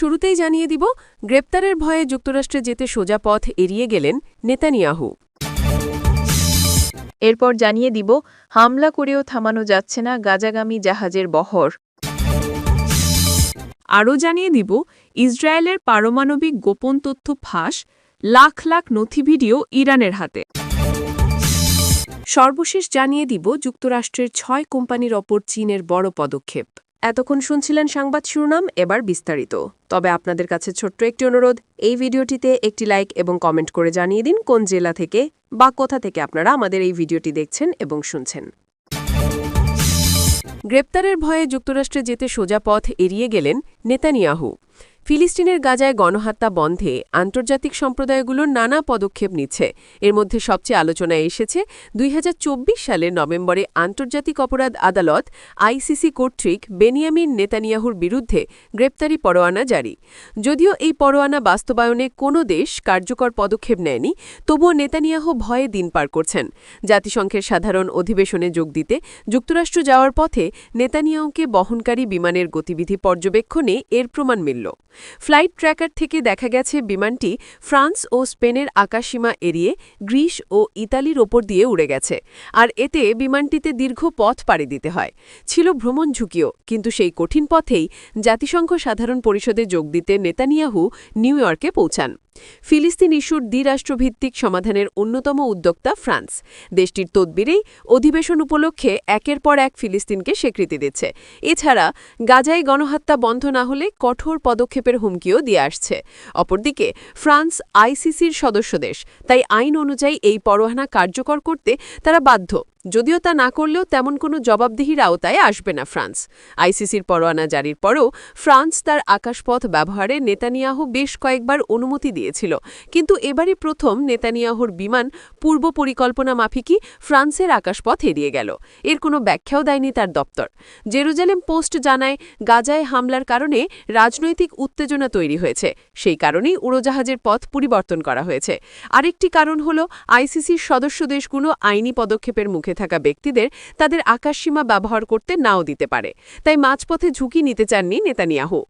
শুরুতেই জানিয়ে দিব, গ্রেপ্তারের ভয়ে যুক্তরাষ্ট্রে যেতে সোজা পথ এড়িয়ে গেলেন নেতানিয়াহু। এরপর জানিয়ে দিব, হামলা করেও থামানো যাচ্ছে না গাজাগামী জাহাজের বহর। আরও জানিয়ে দিব, ইসরায়েলের পারমাণবিক গোপন তথ্য ফাঁস, লাখ লাখ নথি ভিডিও ইরানের হাতে। সর্বশেষ জানিয়ে দিব, যুক্তরাষ্ট্রের ছয় কোম্পানির ওপর চীনের বড় পদক্ষেপ। এতক্ষণ শুনছিলেন সংবাদ শিরোনাম, এবার বিস্তারিত। তবে আপনাদের কাছে ছোট্ট একটি অনুরোধ, এই ভিডিওটিতে একটি লাইক এবং কমেন্ট করে জানিয়ে দিন কোন জেলা থেকে বা কোথা থেকে আপনারা আমাদের এই ভিডিওটি দেখছেন এবং শুনছেন। গ্রেপ্তারের ভয়ে যুক্তরাষ্ট্রে যেতে সোজা পথ এড়িয়ে গেলেন নেতানিয়াহু। ফিলিস্তিনের গাজায় গণহত্যা বন্ধে আন্তর্জাতিক সম্প্রদায়গুলোর নানা পদক্ষেপ নিচ্ছে। এর মধ্যে সবচেয়ে আলোচনায় এসেছে, দুই হাজার চব্বিশ সালের নভেম্বরে আন্তর্জাতিক অপরাধ আদালত আইসিসি কর্তৃক বেনিয়ামিন নেতানিয়াহুর বিরুদ্ধে গ্রেপ্তারি পরোয়ানা জারি। যদিও এই পরোয়ানা বাস্তবায়নে কোনো দেশ কার্যকর পদক্ষেপ নেয়নি, তবুও নেতানিয়াহু ভয়ে দিন পার করছেন। জাতিসংঘের সাধারণ অধিবেশনে যোগ দিতে যুক্তরাষ্ট্র যাওয়ার পথে নেতানিয়াহুকে বহনকারী বিমানের গতিবিধি পর্যবেক্ষণে এর প্রমাণ মিলল। ফ্লাইট ট্র্যাকার থেকে দেখা গেছে বিমানটি ফ্রান্স ও স্পেনের আকাশসীমা এড়িয়ে গ্রিস ও ইতালির ওপর দিয়ে উড়ে গেছে, আর এতে বিমানটিতে দীর্ঘ পথ পাড়ি দিতে হয়। ছিল ভ্রমণ ঝুঁকিও, কিন্তু সেই কঠিন পথেই জাতিসংঘ সাধারণ পরিষদে যোগ দিতে নেতানিয়াহু নিউ ইয়র্কে পৌঁছান। ফিলিস্তিন ইস্যুর দ্বিরাষ্ট্রভিত্তিক সমাধানের অন্যতম উদ্যোক্তা ফ্রান্স। দেশটির তদবিরেই অধিবেশন উপলক্ষে একের পর এক ফিলিস্তিনকে স্বীকৃতি দিচ্ছে। এছাড়া গাজায় গণহত্যা বন্ধ না হলে কঠোর পদক্ষেপের হুমকিও দিয়ে আসছে। অপরদিকে, ফ্রান্স আইসিসির সদস্য দেশ, তাই আইন অনুযায়ী এই পরোয়ানা কার্যকর করতে তারা বাধ্য। যদিও তা না করলেও তেমন কোনো জবাবদিহির আওতায় আসবে না ফ্রান্স। আইসিসির পরোয়ানা জারির পরেও ফ্রান্স তার আকাশপথ ব্যবহারে নেতানিয়াহু বেশ কয়েকবার অনুমতি দিয়েছিল। কিন্তু এবারই প্রথম নেতানিয়াহুর বিমান পূর্ব পরিকল্পনা মাফিকই ফ্রান্সের আকাশপথ এড়িয়ে গেল। এর কোনো ব্যাখ্যাও দেয়নি তার দপ্তর। জেরুজালেম পোস্ট জানায়, গাজায় হামলার কারণে রাজনৈতিক উত্তেজনা তৈরি হয়েছে। সেই কারণেই উড়োজাহাজের পথ পরিবর্তন করা হয়েছে। আরেকটি কারণ হল, আইসিসির সদস্য দেশগুলো আইনি পদক্ষেপের মুখে থাকা ব্যক্তিদের তাদের আকাশসীমা ব্যবহার করতে নাও দিতে পারে। তাই মাঝপথে ঝুঁকি নিতে চাননি নেতানিয়াহু।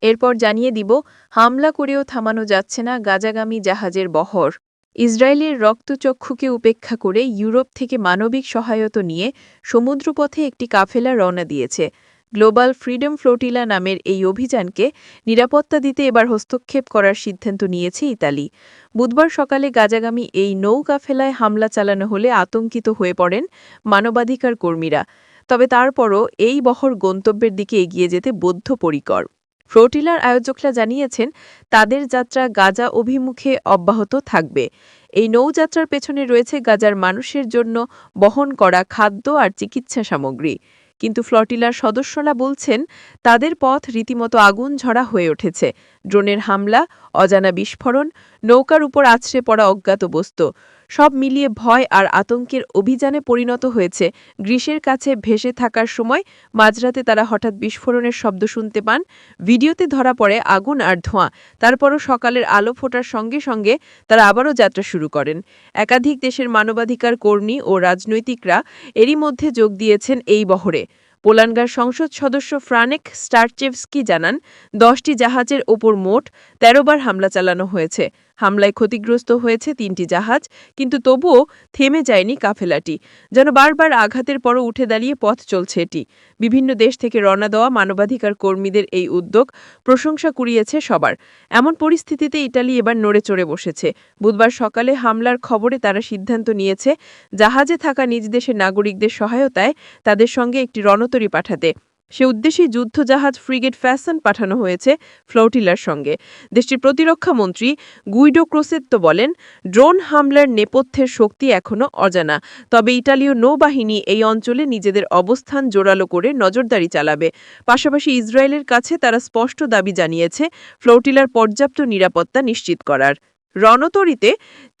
এরপর জানিয়ে দিব, হামলা করেও থামানো যাচ্ছে না গাজাগামী জাহাজের বহর। ইসরায়েলের রক্তচক্ষুকে উপেক্ষা করে ইউরোপ থেকে মানবিক সহায়তা নিয়ে সমুদ্রপথে একটি কাফেলা রওনা দিয়েছে। গ্লোবাল ফ্রিডম ফ্লোটিলা নামের এই অভিযানকে নিরাপত্তা দিতে এবার হস্তক্ষেপ করার সিদ্ধান্ত নিয়েছে ইতালি। বুধবার সকালে গাজাগামী এই নৌ কাফেলায় হামলা চালানো হলে আতঙ্কিত হয়ে পড়েন মানবাধিকার কর্মীরা। তবে তারপরও এই বহর গন্তব্যের দিকে এগিয়ে যেতে বদ্ধপরিকর। ফ্লোটিলার আয়োজকরা জানিয়েছেন, তাদের যাত্রা গাজা অভিমুখে অব্যাহত থাকবে। এই নৌযাত্রার পেছনে রয়েছে গাজার মানুষের জন্য বহন করা খাদ্য আর চিকিৎসা সামগ্রী। কিন্তু ফ্লটিলার সদস্যরা বলছেন তাদের পথ রীতিমতো আগুন ঝরা হয়ে উঠেছে। ড্রোনের হামলা, অজানা বিস্ফোরণ, নৌকার উপর আছড়ে পড়া অজ্ঞাত বস্তু, সব মিলিয়ে ভয় আর আতঙ্কের অভিযানে পরিণত হয়েছে গ্রীষের কাছে ভেসে থাকার সময় মাঝরাতে তারা হঠাৎ বিস্ফোরণের শব্দ শুনতে পান, ভিডিওতে ধরা পড়ে আগুন আর ধোঁয়া, তারপরও সকালের আলো ফোটার সঙ্গে সঙ্গে তারা আবারও যাত্রা শুরু করেন। একাধিক দেশের মানবাধিকার কর্মী ও রাজনৈতিকরা এরই মধ্যে যোগ দিয়েছেন এই বহরে। পোলানগার সংসদ সদস্য ফ্রানেক স্টারচেভস্কি জানান দশটি জাহাজের ওপর মোট তেরোবার হামলা চালানো হয়েছে। হামলায় ক্ষতিগ্রস্ত হয়েছে তিনটি জাহাজ, কিন্তু তবুও থেমে যায়নি কাফেলাটি। যেন বারবার আঘাতের পরও উঠে দাঁড়িয়ে পথ চলছে এটি। বিভিন্ন দেশ থেকে রওনা দেওয়া মানবাধিকার কর্মীদের এই উদ্যোগ প্রশংসা কুড়িয়েছে সবার। এমন পরিস্থিতিতে ইটালি এবার নড়ে চড়ে বসেছে। বুধবার সকালে হামলার খবরে তারা সিদ্ধান্ত নিয়েছে, জাহাজে থাকা নিজ দেশের নাগরিকদের সহায়তায় তাদের সঙ্গে একটি রণতরী পাঠাতে। সে উদ্দেশ্যে যুদ্ধজাহাজ ফ্রিগেট ফ্যাসন পাঠানো হয়েছে ফ্লোটিলার সঙ্গে। দেশটির প্রতিরক্ষা মন্ত্রী গুইডো ক্রোসেত্তো বলেন, ড্রোন হামলার নেপথ্যের শক্তি এখনও অজানা। তবে ইটালীয় নৌবাহিনী এই অঞ্চলে নিজেদের অবস্থান জোরালো করে নজরদারি চালাবে। পাশাপাশি ইসরায়েলের কাছে তারা স্পষ্ট দাবি জানিয়েছে, ফ্লোটিলার পর্যাপ্ত নিরাপত্তা নিশ্চিত করার। রণতরীতে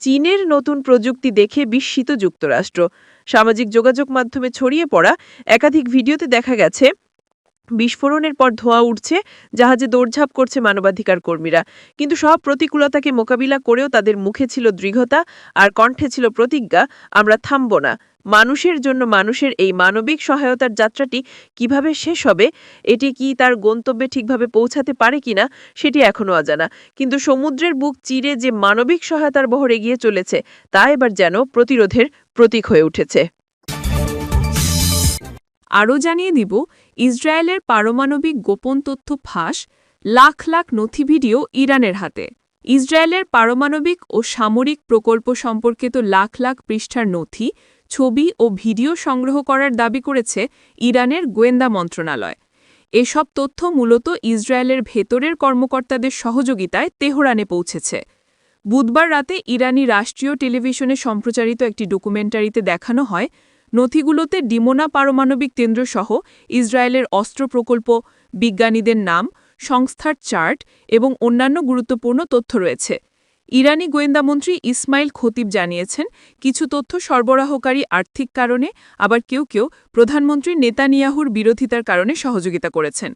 চীনের নতুন প্রযুক্তি দেখে বিস্মিত যুক্তরাষ্ট্র। সামাজিক যোগাযোগ মাধ্যমে ছড়িয়ে পড়া একাধিক ভিডিওতে দেখা গেছে বিস্ফোরণের পর ধোঁয়া উঠছে, জাহাজে দৌড়ঝাঁপ করছে মানবাধিকার কর্মীরা। কিন্তু সব প্রতিকূলতাকে মোকাবিলা করেও তাদের মুখে ছিল দৃঢ়তা, আর কণ্ঠে ছিল প্রতিজ্ঞা, আমরা থামব না। মানুষের জন্য মানুষের এই মানবিক সহায়তার যাত্রাটি কীভাবে শেষ হবে, এটি কি তার গন্তব্যে ঠিকভাবে পৌঁছাতে পারে কিনা, সেটি এখনও অজানা। কিন্তু সমুদ্রের বুক চিরে যে মানবিক সহায়তার বহর এগিয়ে চলেছে, তা এবার যেন প্রতিরোধের প্রতীক হয়ে উঠেছে। আরও জানিয়ে দিব ইসরায়েলের পারমাণবিক গোপন তথ্য ফাঁস, লাখ লাখ নথি ভিডিও ইরানের হাতে। ইসরায়েলের পারমাণবিক ও সামরিক প্রকল্প সম্পর্কিত লাখ লাখ পৃষ্ঠার নথি, ছবি ও ভিডিও সংগ্রহ করার দাবি করেছে ইরানের গোয়েন্দা মন্ত্রণালয়। এসব তথ্য মূলত ইসরায়েলের ভেতরের কর্মকর্তাদের সহযোগিতায় তেহরানে পৌঁছেছে। বুধবার রাতে ইরানি রাষ্ট্রীয় টেলিভিশনে সম্প্রচারিত একটি ডকুমেন্টারিতে দেখানো হয় নথিগুলোতে ডিমোনা পারমাণবিক কেন্দ্রসহ ইসরায়েলের অস্ত্র প্রকল্প, বিজ্ঞানীদের নাম, সংস্থার চার্ট এবং অন্যান্য গুরুত্বপূর্ণ তথ্য রয়েছে। ইরানি গোয়েন্দামন্ত্রী ইসমাইল খতিব জানিয়েছেন, কিছু তথ্য সরবরাহকারী আর্থিক কারণে, আবার কেউ কেউ প্রধানমন্ত্রী নেতানিয়াহুর বিরোধিতার কারণে সহযোগিতা করেছেন।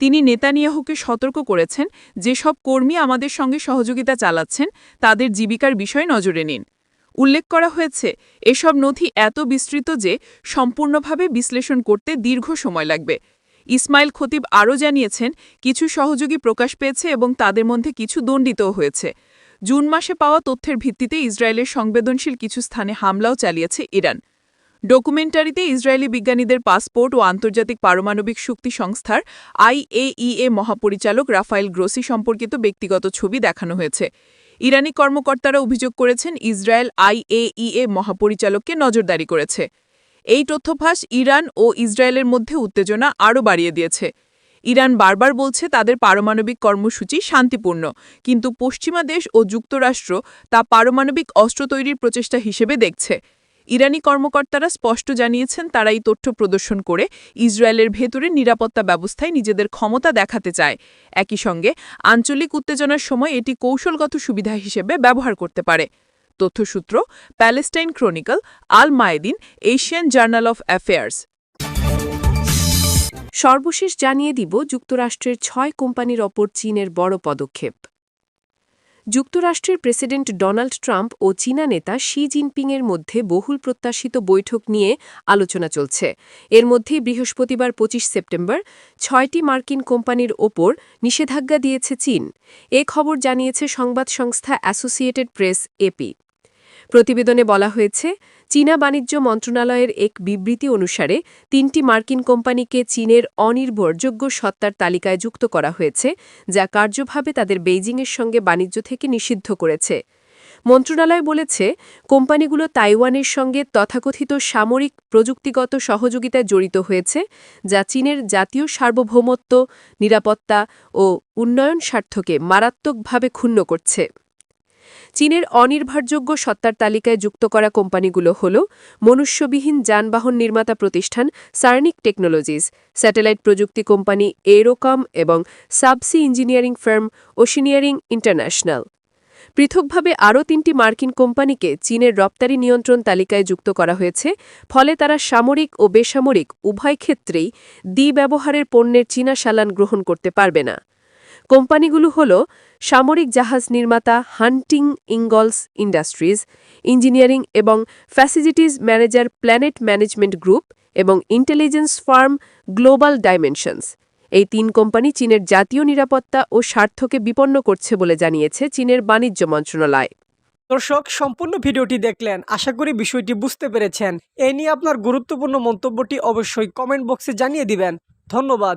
তিনি নেতানিয়াহুকে সতর্ক করেছেন, যেসব কর্মী আমাদের সঙ্গে সহযোগিতা চালাচ্ছেন, তাদের জীবিকার বিষয় নজরে নিন। উল্লেখ করা হয়েছে, এসব নথি এত বিস্তৃত যে সম্পূর্ণভাবে বিশ্লেষণ করতে দীর্ঘ সময় লাগবে। ইসমাইল খতিব আরও জানিয়েছেন, কিছু সহযোগী প্রকাশ পেয়েছে এবং তাদের মধ্যে কিছু দণ্ডিতও হয়েছে। জুন মাসে পাওয়া তথ্যের ভিত্তিতে ইসরায়েলের সংবেদনশীল কিছু স্থানে হামলাও চালিয়েছে ইরান। ডকুমেন্টারিতে ইসরায়েলি বিজ্ঞানীদের পাসপোর্ট ও আন্তর্জাতিক পারমাণবিক শক্তি সংস্থার আইএইএ মহাপরিচালক রাফায়েল গ্রোসি সম্পর্কিত ব্যক্তিগত ছবি দেখানো হয়েছে। ইরানি কর্মকর্তারা অভিযোগ করেছেন ইসরায়েল আইএইএ মহাপরিচালককে নজরদারি করেছে। এই তথ্যফাঁস ইরান ও ইসরায়েলের মধ্যে উত্তেজনা আরও বাড়িয়ে দিয়েছে। ইরান বারবার বলছে তাদের পারমাণবিক কর্মসূচি শান্তিপূর্ণ, কিন্তু পশ্চিমা দেশ ও যুক্তরাষ্ট্র তা পারমাণবিক অস্ত্র তৈরির প্রচেষ্টা হিসেবে দেখছে। ইরানি কর্মকর্তারা স্পষ্ট জানিয়েছেন তারা এই তথ্য প্রদর্শন করে ইসরায়েলের ভেতরে নিরাপত্তা ব্যবস্থায় নিজেদের ক্ষমতা দেখাতে চায়। একই সঙ্গে, আঞ্চলিক উত্তেজনার সময় এটি কৌশলগত সুবিধা হিসেবে ব্যবহার করতে পারে। তথ্যসূত্র, Palestine Chronicle Al Mayadeen Asian journal of affairs. সর্বশেষ জানিয়ে দিব, যুক্তরাষ্ট্রের ছয় কোম্পানির ওপর চীনের বড় পদক্ষেপ। যুক্তরাষ্ট্রের প্রেসিডেন্ট ডোনাল্ড ট্রাম্প ও চীনা নেতা শি জিনপিংয়ের মধ্যে বহুল প্রত্যাশিত বৈঠক নিয়ে আলোচনা চলছে। এর মধ্যে বৃহস্পতিবার ২৫ সেপ্টেম্বর ছয়টি মার্কিন কোম্পানির ওপর নিষেধাজ্ঞা দিয়েছে চীন। এ খবর জানিয়েছে সংবাদ সংস্থা অ্যাসোসিয়েটেড প্রেস এপি প্রতিবেদনে বলা হয়েছে, চীনা বাণিজ্য মন্ত্রণালয়ের এক বিবৃতি অনুসারে তিনটি মার্কিন কোম্পানিকে চীনের অনির্ভরযোগ্য সত্তার তালিকায় যুক্ত করা হয়েছে, যা কার্যভাবে তাদের বেইজিংয়ের সঙ্গে বাণিজ্য থেকে নিষিদ্ধ করেছে। মন্ত্রণালয় বলেছে, কোম্পানিগুলো তাইওয়ানের সঙ্গে তথাকথিত সামরিক প্রযুক্তিগত সহযোগিতায় জড়িত হয়েছে, যা চীনের জাতীয় সার্বভৌমত্ব, নিরাপত্তা ও উন্নয়ন স্বার্থকে মারাত্মকভাবে ক্ষুণ্ণ করছে। চীনের অনির্ভরযোগ্য সত্তার তালিকায় যুক্ত করা কোম্পানিগুলো হল মনুষ্যবিহীন যানবাহন নির্মাতা প্রতিষ্ঠান সার্নিক টেকনোলজিস, স্যাটেলাইট প্রযুক্তি কোম্পানি এরোকম এবং subsea engineering firm Oceaneering international. পৃথকভাবে আরও তিনটি মার্কিন কোম্পানিকে চীনের রপ্তানি নিয়ন্ত্রণ তালিকায় যুক্ত করা হয়েছে, ফলে তারা সামরিক ও বেসামরিক উভয় ক্ষেত্রেই দ্বিব্যবহারের পণ্যের চীনা সালান গ্রহণ করতে পারবে না। কোম্পানিগুলো হল সামরিক জাহাজ নির্মাতা হান্টিং ইঙ্গলস ইন্ডাস্ট্রিজ, ইঞ্জিনিয়ারিং এবং facilities manager Planet Management Group এবং ইন্টেলিজেন্স ফার্ম গ্লোবাল ডাইমেনশনস। এই তিন কোম্পানি চীনের জাতীয় নিরাপত্তা ও স্বার্থকে বিপন্ন করছে বলে জানিয়েছে চীনের বাণিজ্য মন্ত্রণালয়। দর্শক, সম্পূর্ণ ভিডিওটি দেখলেন, আশা করি বিষয়টি বুঝতে পেরেছেন। এ নিয়ে আপনার গুরুত্বপূর্ণ মন্তব্যটি অবশ্যই কমেন্ট বক্সে জানিয়ে দিবেন। ধন্যবাদ।